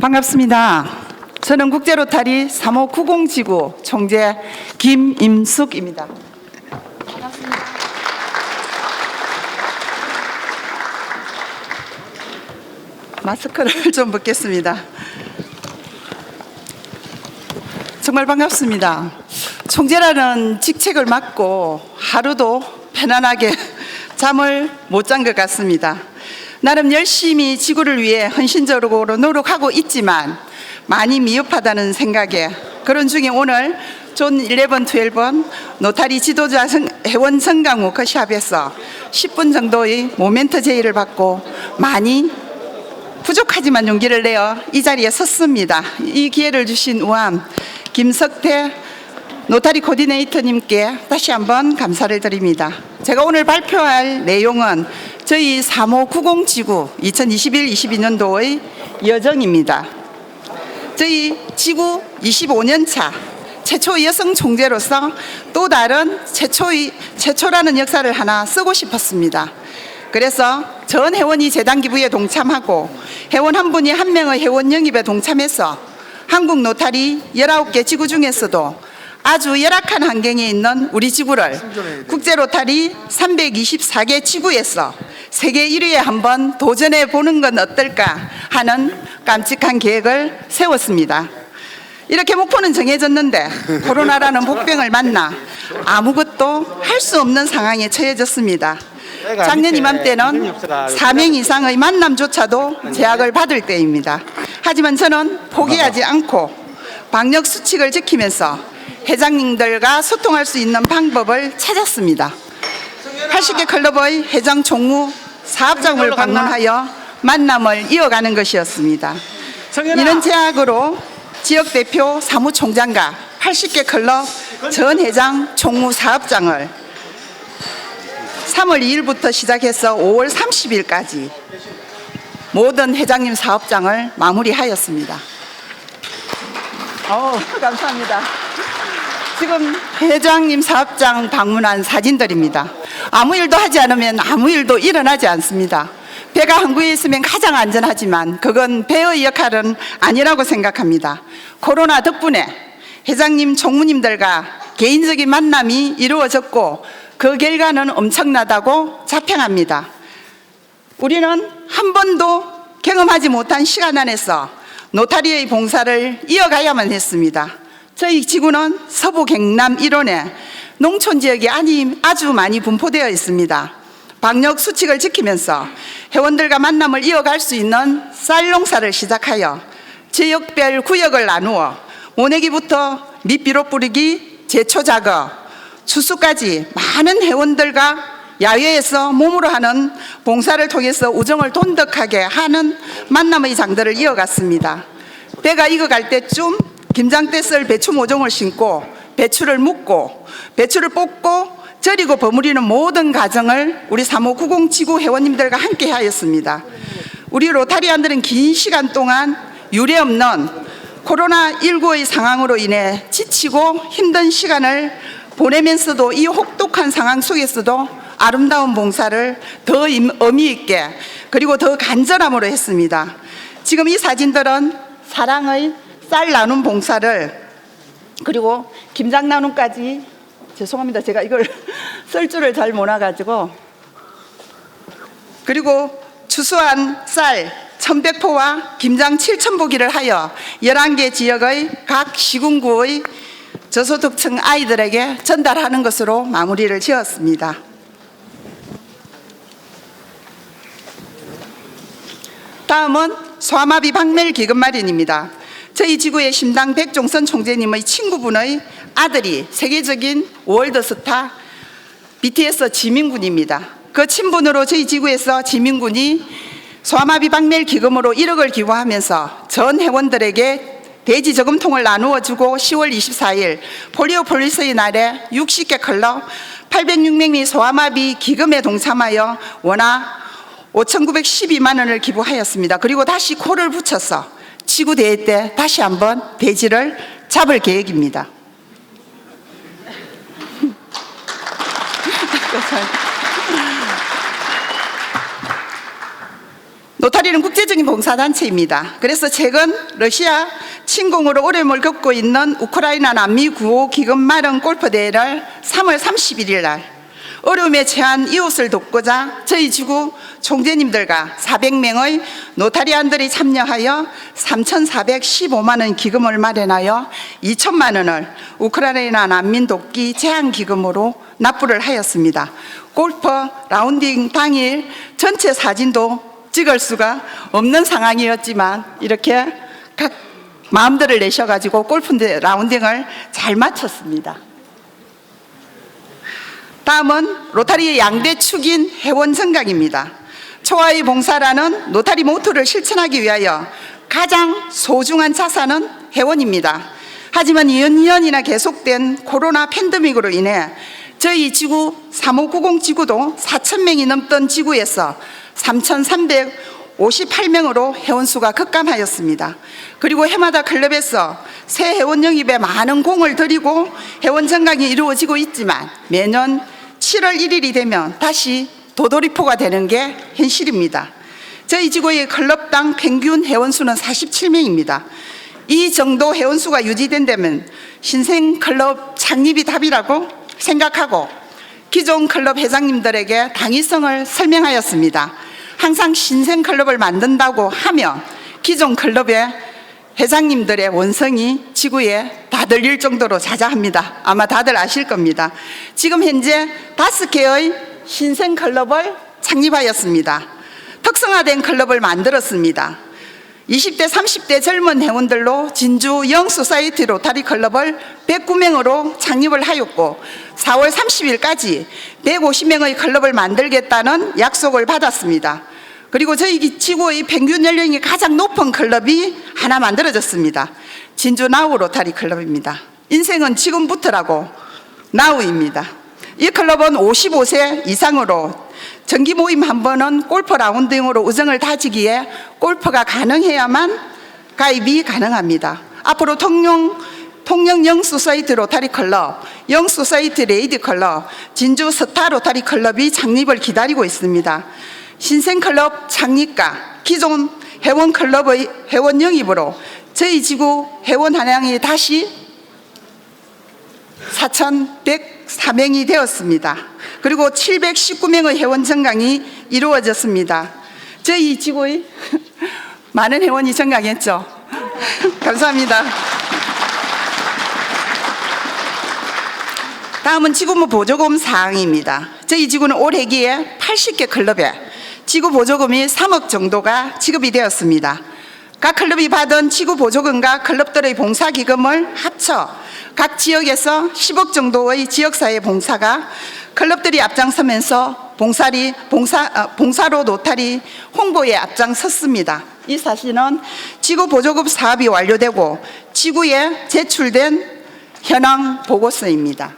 반갑습니다. 저는 국제로타리 3590지구 총재 김임숙입니다. 반갑습니다. 마스크를 좀 벗겠습니다. 정말 반갑습니다. 총재라는 직책을 맡고 하루도 편안하게 잠을 못 잔 것 같습니다. 나름 열심히 지구를 위해 헌신적으로 노력하고 있지만 많이 미흡하다는 생각에 그런 중에 오늘 존 11, 12번 노타리 지도자 성- 회원 성강 워크샵에서 10분 정도의 모멘트 제의를 받고 많이 부족하지만 용기를 내어 이 자리에 섰습니다. 이 기회를 주신 우암 김석태 노타리 코디네이터님께 다시 한번 감사를 드립니다. 제가 오늘 발표할 내용은 저희 3590 지구 2021-22년도의 여정입니다. 저희 지구 25년 차 최초 여성 총재로서 또 다른 최초의 최초라는 역사를 하나 쓰고 싶었습니다. 그래서 전 회원이 재단 기부에 동참하고 회원 한 분이 한 명의 회원 영입에 동참해서 한국 노타리 19개 지구 중에서도 아주 열악한 환경에 있는 우리 지구를 국제 로타리 324개 지구에서 세계 1위에 한번 도전해 보는 건 어떨까 하는 깜찍한 계획을 세웠습니다. 이렇게 목표는 정해졌는데 코로나라는 복병을 만나 아무것도 할 수 없는 상황에 처해졌습니다. 작년 이맘때는 4명 이상의 만남조차도 제약을 받을 때입니다. 하지만 저는 포기하지 않고 방역 수칙을 지키면서 회장님들과 소통할 수 있는 방법을 찾았습니다. 80개 클럽의 회장 총무 사업장을 방문하여 만남을 이어가는 것이었습니다. 이런 제약으로 지역 대표 사무총장과 80개 클럽 전 회장 총무 사업장을 3월 2일부터 시작해서 5월 30일까지 모든 회장님 사업장을 마무리하였습니다. 어, 감사합니다. 지금 회장님 사업장 방문한 사진들입니다. 아무 일도 하지 않으면 아무 일도 일어나지 않습니다. 배가 항구에 있으면 가장 안전하지만 그건 배의 역할은 아니라고 생각합니다. 코로나 덕분에 회장님, 총무님들과 개인적인 만남이 이루어졌고 그 결과는 엄청나다고 자평합니다. 우리는 한 번도 경험하지 못한 시간 안에서 노타리의 봉사를 이어가야만 했습니다. 저희 지구는 서부 경남 일원에 농촌 지역이 아니 아주 많이 분포되어 있습니다. 방역 수칙을 지키면서 회원들과 만남을 이어갈 수 있는 쌀 농사를 시작하여 지역별 구역을 나누어 모내기부터 밑비로 뿌리기, 제초 작업, 추수까지 많은 회원들과 야외에서 몸으로 하는 봉사를 통해서 우정을 돈덕하게 하는 만남의 장들을 이어갔습니다. 배가 익어갈 때쯤 김장대 썰 배추 모종을 심고 배추를 묻고 배추를 뽑고 절이고 버무리는 모든 과정을 우리 3590 지구 회원님들과 함께 하였습니다. 우리 로타리안들은 긴 시간 동안 유례 없는 코로나19의 상황으로 인해 지치고 힘든 시간을 보내면서도 이 혹독한 상황 속에서도 아름다운 봉사를 더 임- 의미 있게 그리고 더 간절함으로 했습니다. 지금 이 사진들은 사랑의 쌀 나눔 봉사를 그리고 김장 나눔까지 죄송합니다. 제가 이걸 쓸 줄을 잘 몰라가지고 그리고 추수한 쌀 1100포와 김장 7000포기를 하여 11개 지역의 각 시군구의 저소득층 아이들에게 전달하는 것으로 마무리를 지었습니다. 다음은 소아마비 박멸 기금 마련입니다. 저희 지구의 심당 백종선 총재님의 친구분의 아들이 세계적인 월드스타 BTS 지민군입니다. 그 친분으로 저희 지구에서 지민군이 소아마비 박멸 기금으로 1억을 기부하면서 전 회원들에게 돼지 저금통을 나누어 주고 10월 24일 폴리오 폴리스의 날에 60개 클럽 806명이 소아마비 기금에 동참하여 원화 5,912만 원을 기부하였습니다. 그리고 다시 코를 붙여서 지구 대회 때 다시 한번 돼지를 잡을 계획입니다. 로타리는 국제적인 봉사단체입니다. 그래서 최근 러시아 침공으로 어려움을 겪고 있는 우크라이나 남미 구호 기금 마련 골프 대회를 3월 31일 날 어려움에 처한 이웃을 돕고자 저희 지구 총재님들과 400명의 노타리안들이 참여하여 3,415만 원 기금을 마련하여 2천만 원을 우크라이나 난민 돕기 제한 기금으로 납부를 하였습니다. 골프 라운딩 당일 전체 사진도 찍을 수가 없는 상황이었지만 이렇게 각 마음들을 내셔가지고 골프 라운딩을 잘 마쳤습니다. 다음은 로타리의 양대 축인 회원 정강입니다. 초아의 봉사라는 로타리 모토를 실천하기 위하여 가장 소중한 자산은 회원입니다. 하지만 2년이나 계속된 코로나 팬데믹으로 인해 저희 지구 3590 지구도 4천 명이 넘던 지구에서 3,358명으로 회원수가 급감하였습니다. 그리고 해마다 클럽에서 새 회원 영입에 많은 공을 들이고 회원 정강이 이루어지고 있지만 매년 7월 1일이 되면 다시 도돌이포가 되는 게 현실입니다. 저희 지구의 클럽당 평균 회원수는 47명입니다. 이 정도 회원수가 유지된다면 신생 클럽 창립이 답이라고 생각하고 기존 클럽 회장님들에게 당위성을 설명하였습니다. 항상 신생 클럽을 만든다고 하면 기존 클럽의 회장님들의 원성이 지구에 다 들릴 정도로 자자합니다. 아마 다들 아실 겁니다. 지금 현재 다섯 개의 신생 클럽을 창립하였습니다. 특성화된 클럽을 만들었습니다. 20대, 30대 젊은 회원들로 진주 영소사이티 로타리 클럽을 109명으로 창립을 하였고 4월 30일까지 150명의 클럽을 만들겠다는 약속을 받았습니다. 그리고 저희 지구의 평균 연령이 가장 높은 클럽이 하나 만들어졌습니다. 진주 나우 로타리 클럽입니다. 인생은 지금부터라고 나우입니다. 이 클럽은 55세 이상으로 정기 모임 한 번은 골프 라운딩으로 우정을 다지기에 골프가 가능해야만 가입이 가능합니다. 앞으로 통영 통영 영소사이트 로타리 클럽, 영소사이트 레이디 클럽, 진주 스타 로타리 클럽이 창립을 기다리고 있습니다. 신생 클럽 창립과 기존 회원 클럽의 회원 영입으로 저희 지구 회원 한양이 다시 4,104명이 되었습니다. 그리고 719명의 회원 정강이 이루어졌습니다. 저희 지구의 많은 회원이 정강했죠. 감사합니다. 다음은 지구부 보조금 사항입니다. 저희 지구는 올해기에 80개 클럽에 지구 보조금이 3억 정도가 지급이 되었습니다. 각 클럽이 받은 지구 보조금과 클럽들의 봉사 기금을 합쳐 각 지역에서 10억 정도의 지역사회 봉사가 클럽들이 앞장서면서 봉사리, 봉사, 어, 봉사로 노탈이 홍보에 앞장섰습니다. 이 사실은 지구 보조금 사업이 완료되고 지구에 제출된 현황 보고서입니다.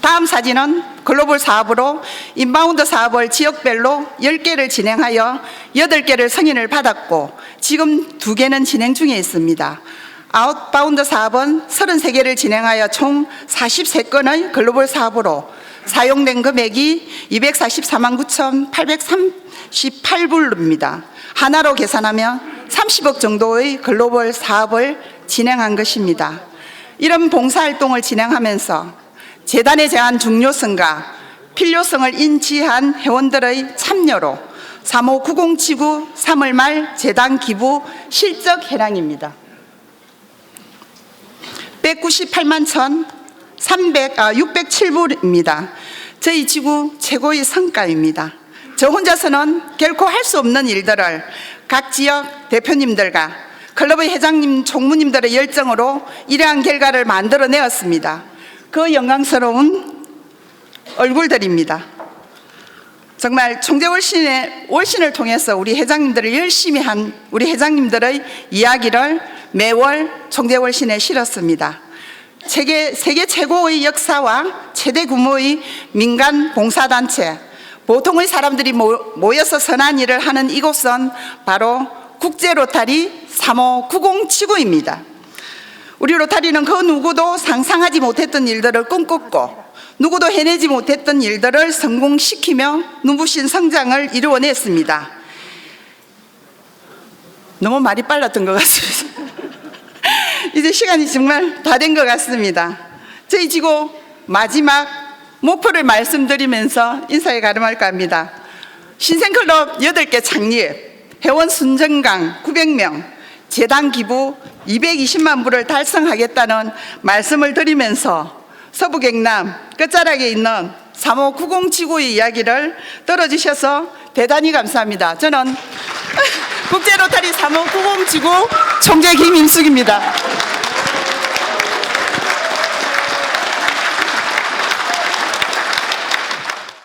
다음 사진은 글로벌 사업으로 인바운드 사업을 지역별로 10개를 진행하여 8개를 승인을 받았고 지금 2개는 진행 중에 있습니다. 아웃바운드 사업은 33개를 진행하여 총 43건의 글로벌 사업으로 사용된 금액이 244만 9,838불입니다. 하나로 계산하면 30억 정도의 글로벌 사업을 진행한 것입니다. 이런 봉사활동을 진행하면서 재단에 대한 중요성과 필요성을 인지한 회원들의 참여로 3590 지구 3월 말 재단 기부 실적 해량입니다. 198만 1,300, 아, 607불입니다. 저희 지구 최고의 성과입니다. 저 혼자서는 결코 할 수 없는 일들을 각 지역 대표님들과 클럽의 회장님, 총무님들의 열정으로 이러한 결과를 만들어내었습니다. 그 영광스러운 얼굴들입니다. 정말 총재 월신의 월신을 통해서 우리 회장님들을 열심히 한 우리 회장님들의 이야기를 매월 총재 월신에 실었습니다. 세계, 세계 최고의 역사와 최대 규모의 민간 봉사단체, 보통의 사람들이 모- 모여서 선한 일을 하는 이곳은 바로 국제 로타리 3590 지구입니다. 우리 로타리는 그 누구도 상상하지 못했던 일들을 꿈꿨고 누구도 해내지 못했던 일들을 성공시키며 눈부신 성장을 이루어냈습니다. 너무 말이 빨랐던 것 같습니다. 이제 시간이 정말 다 된 것 같습니다. 저희 지구 마지막 목표를 말씀드리면서 인사에 가름할까 합니다. 신생클럽 8개 창립, 회원 순정강 900명, 재단 기부 220만 불을 달성하겠다는 말씀을 드리면서 서부 경남 끝자락에 있는 3590 지구의 이야기를 들어주셔서 대단히 감사합니다. 저는 국제 로타리 3590 지구 총재 김임숙입니다.